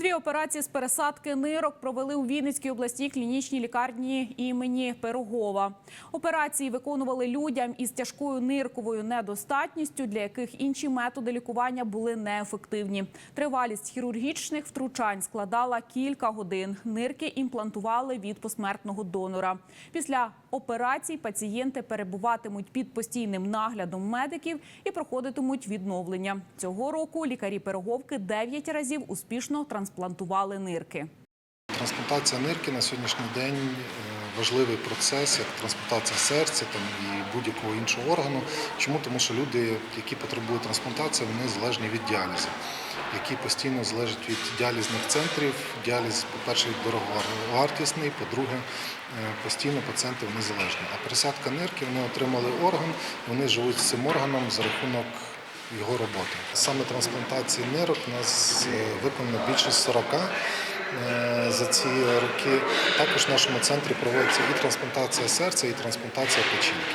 Дві операції з пересадки нирок провели у Вінницькій обласній клінічній лікарні імені Пирогова. Операції виконували людям із тяжкою нирковою недостатністю, для яких інші методи лікування були неефективні. Тривалість хірургічних втручань складала кілька годин. Нирки імплантували від посмертного донора. Після операцій пацієнти перебуватимуть під постійним наглядом медиків і проходитимуть відновлення. Цього року лікарі Пироговки 9 разів успішно трансплантували нирки. Трансплантація нирки на сьогоднішній день е, важливий процес, як трансплантація серця там, і будь-якого іншого органу. Чому? Тому що люди, які потребують трансплантації, вони залежні від діалізу, які постійно залежать від діалізних центрів. Діаліз, по-перше, дороговартісний, по-друге, е, постійно пацієнти вони залежні. А пересадка нирки вони отримали орган, вони живуть з цим органом за рахунок його роботи. Саме трансплантації нирок у нас е, виконано більше 40 е, за ці роки. Також в нашому центрі проводиться і трансплантація серця, і трансплантація печінки.